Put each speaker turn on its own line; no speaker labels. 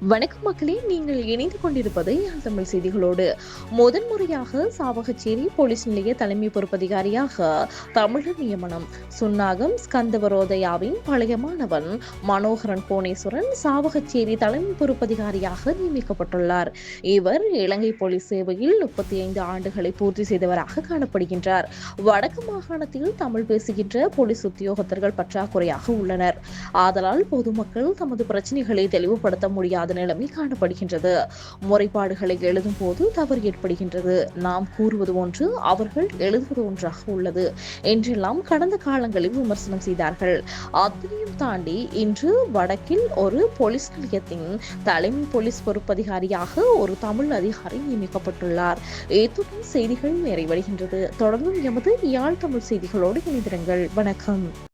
வணக்கம் மக்களே நீங்கள் இணைந்து கொண்டிருப்பது யாழ் தமிழ் செய்திகளோடு. முதன்முறையாக சாவகச்சேரி போலீஸ் நிலைய தலைமை பொறுப்பதிகாரியாக தமிழர் நியமனம். சுன்னாகம் ஸ்கந்தவரோதயாவின் பழைய மாணவன் மனோகரன் கோணேஸ்வரன் சாவகச்சேரி தலைமை பொறுப்பதிகாரியாக நியமிக்கப்பட்டுள்ளார். இவர் இலங்கை போலீஸ் சேவையில் முப்பத்தி ஐந்து ஆண்டுகளை பூர்த்தி செய்தவராக காணப்படுகின்றார். வடக்கு மாகாணத்தில் தமிழ் பேசுகின்ற போலீஸ் உத்தியோகத்தர்கள் பற்றாக்குறையாக உள்ளனர். ஆதலால் பொதுமக்கள் தமது பிரச்சனைகளை தெளிவுபடுத்த முடியாது நிலைமை காணப்படுகின்றது. முறைப்பாடுகளை எழுதும் போது தவறு ஏற்படுகின்றது. நாம் கூறுவது ஒன்று அவர்கள் எழுதுவது ஒன்றாக உள்ளது என்றெல்லாம் கடந்த காலங்களில் விமர்சனம் செய்தார்கள். அத்தனையும் தாண்டி இன்று வடக்கில் ஒரு போலீஸ் நிலையத்தின் தலைமை போலீஸ் பொறுப்பதிகாரியாக ஒரு தமிழ் அதிகாரி நியமிக்கப்பட்டுள்ளார். இத்துடன் செய்திகள் நிறைவடைகின்றது. தொடர்ந்தும் எமது யாழ் தமிழ் செய்திகளோடு இணைந்திருங்கள். வணக்கம்.